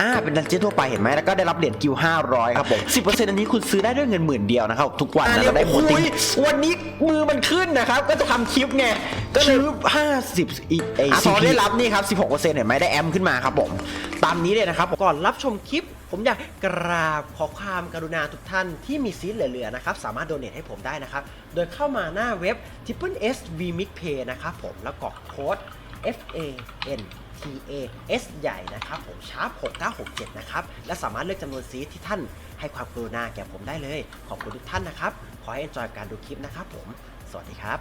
อ่าเป็นดันเจี้ยนทั่วไปเห็นไหมแล้วก็ได้รับเหรียญกิล500 ครับผม10%อันนี้คุณซื้อได้ด้วยเงินหมื่นเดียวนะครับ ทุกวันนะอ่าเราได้โมติอุ๊ยวันนี้มือมันขึ้นนะครับ ก็จะทำคลิปไงก็ก็เลเลยย50อีไออะซีพอได้ได้รัรับบนี่ครับ16%เห็นไหมได้แอมขึ้นมาครับผม ตามนี้เลยนะครับก่อนรับชมคลิป ผมอยากกราบขอความกรุณาทุกท่านที่มีซีดเหลือๆนะครับ สามารถโดเนทให้ผมได้นะครับ โดยเข้ามาหน้าเว็บ Triple S V Mix Pay นะครับผมแล้วกรอกโค้ด F A N T A S ใหญ่นะครับผมชาร์ป6967 นะครับ และสามารถเลือกจำนวนซีทที่ท่านให้ความกรุณาแก่ผมได้เลย ขอบคุณทุกท่านนะครับ ขอให้ enjoy การดูคลิปนะครับผม สวัสดีครับ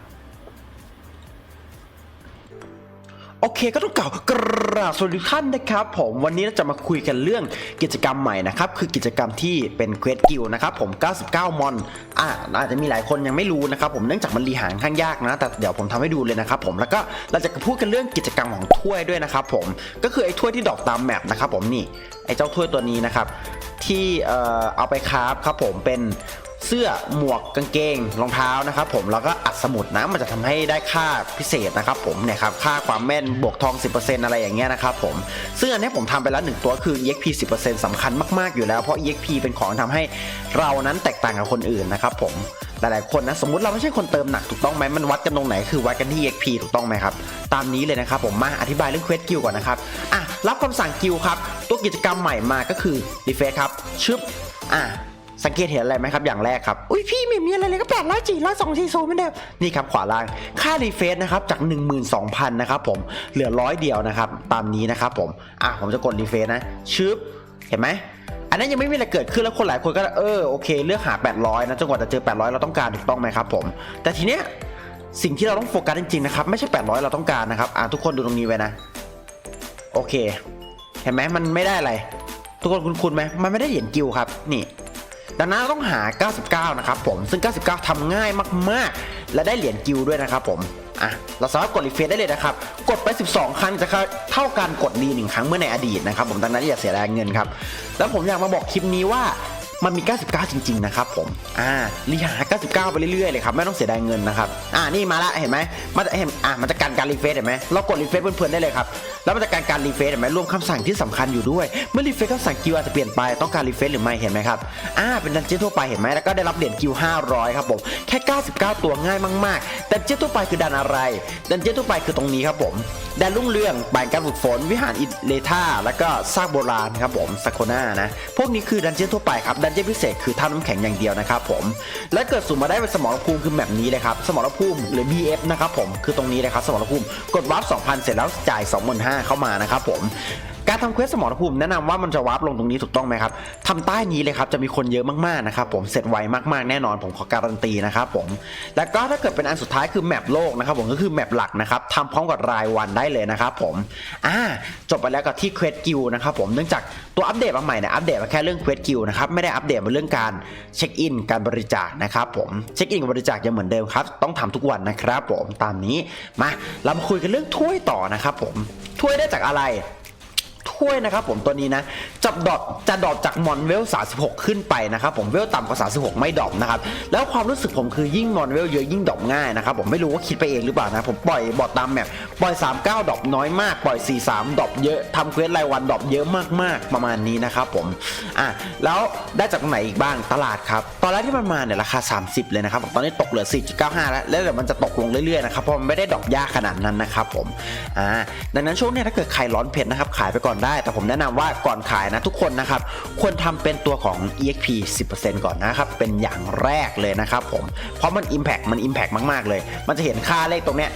โอเคก็ต้องกล่าวกราบสวัสดีท่านนะครับผมวันนี้เราจะมาคุยกันเรื่องกิจกรรมใหม่นะครับคือกิจกรรมที่เป็นเควสกิลนะครับผม 99 มอนอะอาจจะมีหลายคนยังไม่รู้นะครับผมเนื่องจากมันรีหารค่อนข้างยากนะ แต่เดี๋ยวผมทำให้ดูเลยนะครับผมแล้วก็เราจะพูดกันเรื่องกิจกรรมของถ้วยด้วยนะครับผมก็คือไอ้ถ้วยที่ดอกตามแมปนะครับผมนี่ไอ้เจ้าถ้วยตัวนี้นะครับที่เอ่อเอาไปคราฟครับผมเป็น เสื้อหมวกกางเกงรองเท้านะครับผมแล้วก็อัดสมุดนะมันจะทำให้ได้ค่าพิเศษนะครับผมเนี่ยครับค่าความแม่นบวกทอง 10%อะไรอย่างเงี้ยนะครับผมซึ่งอันนี้ผมทำไปแล้วหนึ่งตัวคือ EXP 10%สำคัญมากๆอยู่แล้วเพราะ EXP เป็นของทำให้เรานั้นแตกต่างกับคนอื่นนะครับผมหลายๆคนนะสมมติเราไม่ใช่คนเติมหนักถูกต้องไหมมันวัดกันตรงไหนคือวัดกันที่ EXP ถูกต้องไหมครับตามนี้เลยนะครับผมมาอธิบายเรื่องเควสกิลก่อนนะครับอะรับคำสั่งกิลครับตัวกิจกรรมใหม่มาก็คือรีเฟซครับชึบอะ สังเกตเห็นอะไรไหมครับอย่างแรกครับ อุ้ยพี่ไม่มีอะไรเลยก็แปดร้อยจีร้อยสองทีโซเหมือนเดิมนี่ครับขวาล่างค่ารีเฟซนะครับจาก 12,000นะครับผมเหลือร้อยเดียวนะครับตามนี้นะครับผมอะผมจะกดรีเฟซนะชึบเห็นไหมอันนั้นยังไม่มีอะไรเกิดขึ้นแล้วคนหลายคนก็เออโอเค เลือกหา 800 นะจนกว่าจะเจอ 800 เราต้องการถูกต้องไหมครับผม แต่ทีเนี้ยสิ่งที่เราต้องโฟกัสจริงๆนะครับไม่ใช่ 800 เราต้องการนะครับอะทุกคนดูตรงนี้ไว้นะ โอเค เห็นไหมมันไม่ได้อะไร ทุกคนคุ้นๆไหมมันไม่ได้เหรียญกิลครับนี่ ดังนั้นต้องหา 99 นะครับผมซึ่ง 99ทำง่ายมากๆ และได้เหรียญกิลด้วยนะครับผมอะเราสามารถกดรีเฟรชได้เลยนะครับ กดไป 12 ครั้งจะเท่ากันกดดีหนึ่งครั้งเมื่อในอดีตนะครับผมดังนั้นอย่าเสียแรงเงินครับ แล้วผมอยากมาบอกคลิปนี้ว่า มันมี 99 จริง ๆ นะครับผม อ่ารีหา 99 ไปเรื่อยๆเลยครับ ไม่ต้องเสียดายเงินนะครับ อ่า นี่มาละ เห็นไหมมันจะเห็น อ่า มันจะการการรีเฟรชเห็นไหมเรากดรีเฟรชเพื่อนๆได้เลยครับ แล้วมันจะการการรีเฟรชเห็นไหมรวมคำสั่งที่สำคัญอยู่ด้วย เมื่อรีเฟรชคำสั่งกิวอาจจะเปลี่ยนไป ต้องการรีเฟรชหรือไม่ เห็นไหมครับ อ่า เป็นดันเจี้ยนทั่วไป เห็นไหมแล้วก็ได้รับเหรียญกิว500 ครับผม แค่ 99 ตัวง่ายมากๆดันเจี้ยนทั่วไปคือดันอะไร ดันเจี้ยนทั่วไปคือตรงนี้ครับผมดันรุ่งเรืองบานการฝึกฝน วิหารอิเลธาแล้วก็ซากโบราณครับผมซาโคนานะ พวกนี้คือดันเจี้ยนทั่วไปครับดันเจี้ยนพิเศษคือท่าน้ำแข็งอย่างเดียวนะครับผม และเกิดสุ่มมาได้เป็นสมรภูมิคือแบบนี้เลยครับ สมรภูมิหรือ BF นะครับผม คือตรงนี้เลยครับ สมรภูมิ กดวาร์ป2,000 เสร็จแล้วจ่าย 25,000เข้ามานะครับผม การทำเควสสมรภูมิแนะนำว่ามันจะวาร์ปลงตรงนี้ถูกต้องไหมครับทำใต้นี้เลยครับจะมีคนเยอะมากๆนะครับผมเสร็จไวมากๆแน่นอนผมขอการันตีนะครับผมแล้วก็ถ้าเกิดเป็นอันสุดท้ายคือแมปโลกนะครับผมก็คือแมปหลักนะครับทำพร้อมกับรายวันได้เลยนะครับผมอ่าจบไปแล้วกับที่เควสกิลนะครับผมเนื่องจากตัวอัปเดตมาใหม่เนี่ยอัปเดตมาแค่เรื่องเควสกิลนะครับไม่ได้อัปเดตมาเรื่องการเช็คอินการบริจาคนะครับผมเช็คอินกับบริจาคยังเหมือนเดิมครับต้องทำทุกวันนะครับผมตามนี้มาเรามาคุยกันเรื่องถ้วยต่อนะครับผมถ้วยได้จากอะไร ถ้วยนะครับผมตัวนี้นะจับดอทจะดอทจากมอนเวล 36 ขึ้นไปนะครับผมเวลต่ำกว่า 36 ไม่ดอปนะครับแล้วความรู้สึกผมคือยิ่งมอนเวลเยอะยิ่งดอปง่ายนะครับผมไม่รู้ว่าคิดไปเองหรือเปล่านะผมปล่อยบอทตามแมปปล่อย 39 ดอปน้อยมากปล่อย 43 ดอปเยอะทำเควสรายวันดอปเยอะมากๆ ประมาณนี้นะครับผมอะแล้วได้จากตรงไหนอีกบ้างตลาดครับตอนแรกที่มันมาเนี่ยราคา 30 เลยนะครับผมตอนนี้ตกเหลือ 4.95 แล้วแล้วเดี๋ยวมันจะตกลงเรื่อยๆนะครับเพราะมันไม่ได้ดอปยากขนาดนั้นนะครับผมอ่าดังนั้นช่วงนี้ถ้าเกิดใครร้อนเพชรนะครับขายไปก่อนได้ แต่ผมแนะนำว่าก่อนขายนะทุกคนนะครับควรทำเป็นตัวของ EXP 10%ก่อนนะครับ เป็นอย่างแรกเลยนะครับผมเพราะมัน Impact มัน Impact มาก ๆ เลย มันจะเห็นค่าเลขตรงเนี้ย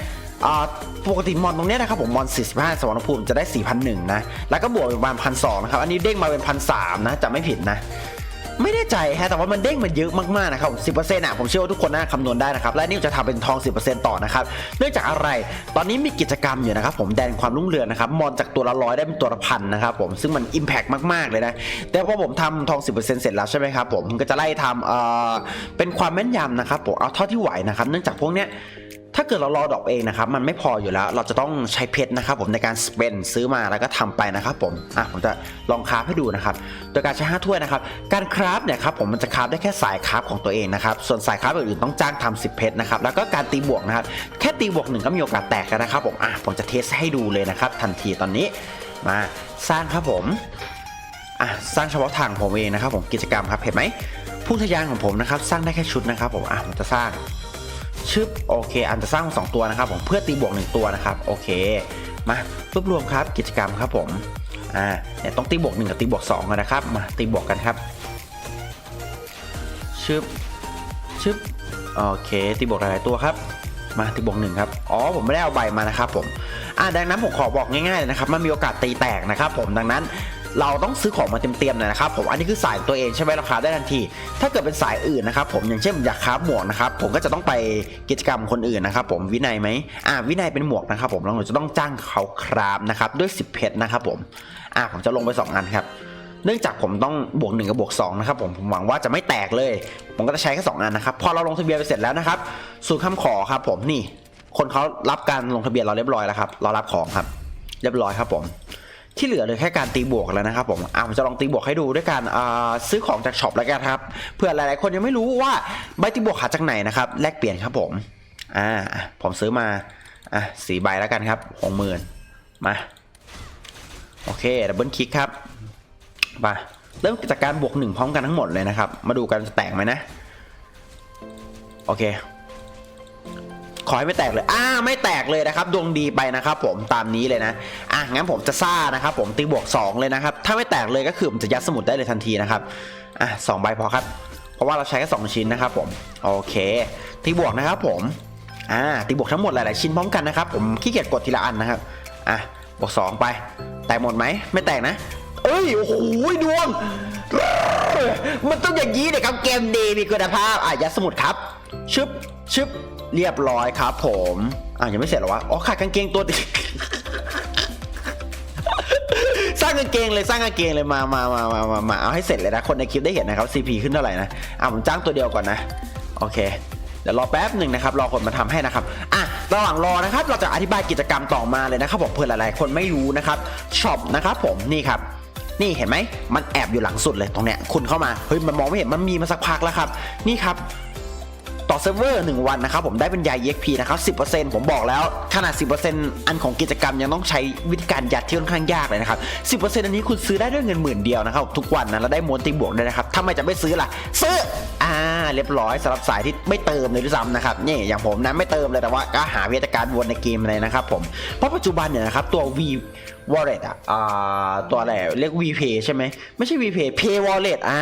ปกติมอนตรงเนี้ยนะครับผมมอน 45สวรรณภูมิจะได้ 4,001นะแล้วก็บวกเป็นประมาณ1,200นะครับอันนี้เด้งมาเป็น1,300นะจะไม่ผิดนะ ไม่แน่ใจฮะแต่ว่ามันเด้งมาเยอะมากๆนะครับสิบเปอร์เซ็นต์อะผมเชื่อว่าทุกคนน่าคำนวณได้นะครับและนี่จะทำเป็นทอง10%ต่อนะครับเนื่องจากอะไรตอนนี้มีกิจกรรมอยู่นะครับผมแดนความรุ่งเรืองนะครับมอนจากตัวละร้อยได้เป็นตัวละพันนะครับผมซึ่งมัน Impact มากๆเลยนะแต่พอผมทำทอง10%เปอร์เซ็นต์เสร็จแล้วใช่ไหมครับผมก็จะไล่ทำเอ่อเป็นความแม่นยำนะครับผมเอาเท่าที่ไหวนะครับเนื่องจากพวกเนี้ย ถ้าเกิดเรารอดอกเองนะครับมันไม่พออยู่แล้ว เราจะต้องใช้เพชรนะครับผมในการสเปนซื้อมาแล้วก็ทำไปนะครับผมอะผมจะลองคราฟให้ดูนะครับโดยการใช้5ถ้วยนะครับการคราฟเนี่ยครับผมมันจะคราฟได้แค่สายคราฟของตัวเองนะครับส่วนสายคราฟอื่นๆต้องจ้างทำ10 เพชรนะครับแล้วก็การตีบวกนะครับแค่ตีบวกหนึ่งก็มีโอกาสแตกนะครับผมอะผมจะเทสให้ดูเลยนะครับทันทีตอนนี้มาสร้างครับผมอะสร้างเฉพาะทางผมเองนะครับผมกิจกรรมครับเห็นไหมพุ่งทะยานของผมนะครับสร้างได้แค่ชุดนะครับผมอะผมจะสร้าง ชึบโอเคอันจะสร้างสองตัวนะครับผมเพื่อตีบวกหนึ่งตัวนะครับโอเคมารวบรวมครับกิจกรรมครับผมอ่าเนี่ยต้องตีบวกหนึ่งกับตีบวกสองกันนะครับมาตีบวกกันครับชึบชึบโอเคตีบวกหลายๆตัวครับมาตีบวกหนึ่งครับอ๋อผมไม่ได้เอาใบมานะครับผมอ่าดังนั้นผมขอบอกง่ายๆเลยนะครับมันมีโอกาสตีแตกนะครับผมดังนั้น เราต้องซื้อของมาเต็มๆหน่อยนะครับผมอันนี้คือสายตัวเองใช่ไหมราคาได้ทันที ถ้าเกิดเป็นสายอื่นนะครับผมอย่างเช่นอยากคาหมวกนะครับผมก็จะต้องไปกิจกรรมคนอื่นนะครับผมวินัยไหมอ่าวินัยเป็นหมวกนะครับผมเราจะต้องจ้างเขาคราฟนะครับด้วย 10 เพชรนะครับผมอ่าผมจะลงไป2อันครับเนื่องจากผมต้องบวก 1 กับบวก2นะครับผมผมหวังว่าจะไม่แตกเลย ผมก็จะใช้แค่2อันนะครับพอเราลงทะเบียนไปเสร็จแล้วนะครับสูตรคำขอครับผมนี่ คนเขารับการลงทะเบียนเราเรียบร้อยแล้วครับเรารับของครับ เรียบร้อยครับผม ที่เหลือเลยแค่การตีบวกแล้วนะครับผมอะผมจะลองตีบวกให้ดูด้วยการอ่าซื้อของจากช็อปแล้วกันครับเผื่อหลายๆคนยังไม่รู้ว่าใบตีบวกหาจากไหนนะครับแลกเปลี่ยนครับผมอ่าผมซื้อมาอะสีใบแล้วกันครับหกหมื่นมาโอเคดับเบิลคลิกครับมาเริ่มจากการบวกหนึ่งพร้อมกันทั้งหมดเลยนะครับ มาดูกันจะแตกไหมนะ โอเค ขอให้ไม่แตกเลยอ่าไม่แตกเลยนะครับดวงดีไปนะครับผมตามนี้เลยนะอะงั้นผมจะซ่านะครับผมตีบวก 2 เลยนะครับถ้าไม่แตกเลยก็คือผมจะยัดสมุดได้เลยทันทีนะครับอะสองใบพอครับ เพราะว่าเราใช้แค่สองชิ้นนะครับผมโอเคตีบวกนะครับผมอ่าตีบวกทั้งหมดหลายๆชิ้นพร้อมกันนะครับผมขี้เกียจกดทีละอันนะครับอะบวก 2 ไป แตกหมดไหมไม่แตกนะ เอ้ยโอ้โหดวง มันต้องอย่างนี้เลยครับเกมดีมีคุณภาพอะยัดสมุดครับ ชึบชึบ เรียบร้อยครับผมอะยังไม่เสร็จหรอวะอ๋อขาดกางเกงตัวสร้างกางเกงเลยสร้างกางเกงเลยมามามามามามาเอาให้เสร็จเลยนะคนในคลิปได้เห็นนะครับ CP ขึ้นเท่าไหร่นะอะผมจ้างตัวเดียวก่อนนะโอเคเดี๋ยวรอแป๊บหนึ่งนะครับรอคนมาทำให้นะครับอะระหว่างรอนะครับ เราจะอธิบายกิจกรรมต่อมาเลยนะครับผมเพื่อหลายๆ คนไม่รู้นะครับช็อปนะครับผมนี่ครับนี่เห็นไหมมันแอบอยู่หลังสุดเลยตรงเนี้ยคุณเข้ามาเฮ้ยมันมองไม่เห็นมันมีมาสักพักแล้วครับ นี่ครับ ต่อเซิร์ฟเวอร์1วันนะครับผมได้เป็นยา EXP นะครับ10%ผมบอกแล้วขนาด 10%อันของกิจกรรมยังต้องใช้วิธีการยัดที่ค่อนข้างยากเลยนะครับ 10%อันนี้คุณซื้อได้ด้วยเงินหมื่นเดียวนะครับทุกวันนะแล้วได้ม้วนตีบวกด้วยนะครับทำไมจะไม่ซื้อล่ะซื้ออ่าเรียบร้อยสำหรับสายที่ไม่เติมเลยด้วยซ้ำนะครับนี่อย่างผมนะไม่เติมเลยแต่ว่าก็หาวิธีการวนในเกมเลยนะครับผมเพราะปัจจุบันเนี่ยนะครับตัว V wallet อะอ่าตัวอะไรเรียก VPay ใช่ไหมไม่ใช่ VPay Pay wallet อ่า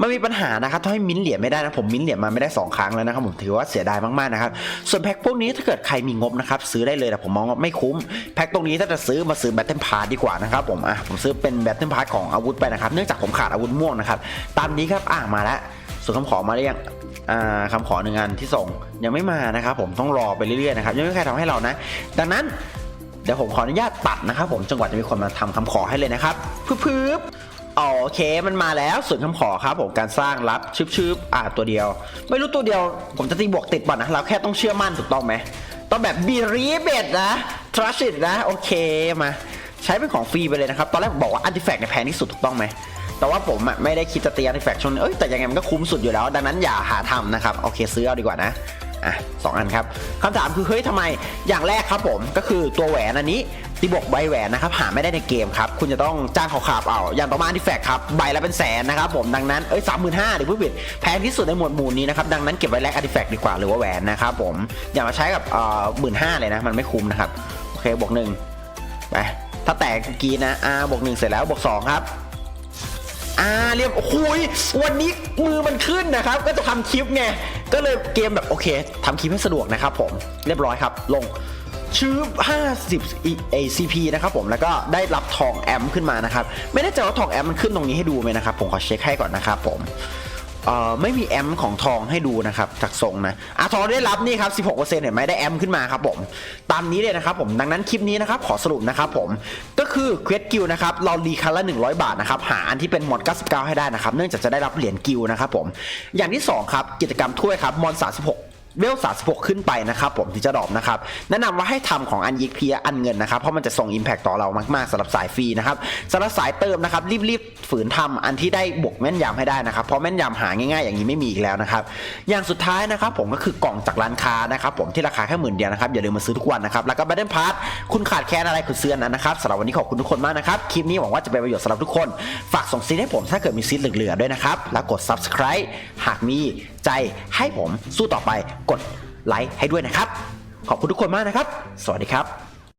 มันมีปัญหานะครับทำให้มิ้นเหรียญไม่ได้นะผมมิ้นเหรียญมาไม่ได้ 2 ครั้งแล้วนะครับผมถือว่าเสียดายมากๆนะครับส่วนแพ็คพวกนี้ถ้าเกิดใครมีงบนะครับซื้อได้เลยแต่ผมมองว่าไม่คุ้มแพ็คตรงนี้ถ้าจะซื้อมาซื้อแบตเทิลพาร์ดีกว่านะครับผมอะผมซื้อเป็นแบตเทิลพาร์ของอาวุธไปนะครับเนื่องจากผมขาดอาวุธม่วงนะครับตามนี้ครับอ่ามาแล้วส่วนคำขอมาได้ยังอ่าคำขอหนึ่งอันที่ส่งยังไม่มานะครับผมต้องรอไปเรื่อยๆนะครับยังไม่มีใครทำให้เรานะ ดังนั้นเดี๋ยวผมขออนุญาตตัดนะครับผมจนกว่าจะมีคนมาทำคำขอให้เลยนะครับพึบ อ๋อโอเคมันมาแล้วส่วนคำขอครับผมการสร้างรับชึบๆอ่าตัวเดียว ไม่รู้ตัวเดียว ผมจะตีบวกติดป่ะนะเราแค่ต้องเชื่อมั่นถูกต้องไหมต้องแบบ believe it นะ trust it นะโอเคมาใช้เป็นของฟรีไปเลยนะครับ ตอนแรกบอกว่า artifact เนี่ยแพงที่สุดถูกต้องไหมแต่ว่าผมไม่ได้คิดจะตี artifact ช่วงนี้เอ้ยแต่ยังไงมันก็คุ้มสุดอยู่แล้ว ดังนั้นอย่าหาทำนะครับโอเคซื้อเอาดีกว่านะอะสองอันครับคำถามคือเฮ้ยทำไมอย่างแรกครับผมก็คือตัวแหวนอันนี้ ที่บอกใบแหวนนะครับหาไม่ได้ในเกมครับคุณจะต้องจ้างเขาขับเอา อย่างต่อมาที่แฟกครับใบละเป็นแสนนะครับผมดังนั้นเอ้ยสามหมื่นห้าเดี๋ยวพูดผิดแพงที่สุดในหมวดหมู่นี้นะครับดังนั้นเก็บไว้แลกอาร์ติแฟกต์ดีกว่าหรือว่าแหวนนะครับผมอย่ามาใช้กับเอ่อหมื่นห้าเลยนะมันไม่คุ้มนะครับโอเคบวกหนึ่งไปถ้าแตกกีนะอ่าบวกหนึ่งเสร็จแล้วบวกสองครับอ่าเรียบโอ้โหยวันนี้มือมันขึ้นนะครับ ก็จะทำคลิปไง ก็เลยเกมแบบโอเคทำคลิปให้สะดวกนะครับผม เรียบร้อยครับ ลง ชื่อ50 ACP นะครับผมแล้วก็ได้รับทองแอมขึ้นมานะครับ ไม่แน่ใจว่าทองแอมมันขึ้นตรงนี้ให้ดูไหมนะครับ ผมขอเช็คให้ก่อนนะครับผมเอ่อไม่มีแอมของทองให้ดูนะครับจากทรงนะอะทองได้รับนี่ครับ16%เห็นไหมได้แอมขึ้นมาครับผมตามนี้เลยนะครับผมดังนั้นคลิปนี้นะครับขอสรุปนะครับผมก็คือเควสกิลนะครับเรารีคันละ100 บาทนะครับหาอันที่เป็นมอน99 ให้ได้นะครับเนื่องจากจะได้รับเหรียญกิลนะครับผมอย่างที่สองครับกิจกรรมถ้วยครับมอน36 เวล36ขึ้นไปนะครับผมที่จะดรอปนะครับแนะนำว่าให้ทำของอันยิกเพียอันเงินนะครับเพราะมันจะส่ง Impact ต่อเรามากๆสำหรับสายฟรีนะครับสำหรับสายเติมนะครับรีบๆฝืนทำอันที่ได้บวกแม่นยำให้ได้นะครับเพราะแม่นยำหาง่ายๆ อย่างนี้ไม่มีอีกแล้วนะครับอย่างสุดท้ายนะครับผมก็คือกล่องจากร้านค้านะครับผมที่ราคาแค่หมื่นเดียวนะครับอย่าลืมมาซื้อทุกวันนะครับแล้วก็บัตเดิลพาร์ทคุณขาดแคลนอะไรคุณซื้อนนั้นนะครับสำหรับวันนี้ขอบคุณทุกคนมากนะครับคลิปนี้หวังว่าจะเป็นประโยชน์สำหรับทุกคน ฝากส่งซีให้ผมถ้าเกิดมีซีเหลือๆด้วยนะครับแล้วกด subscribe หากมีใจให้ผมสู้ต่อไปกดไลค์ให้ด้วยนะครับ ขอบคุณทุกคนมากนะครับ สวัสดีครับ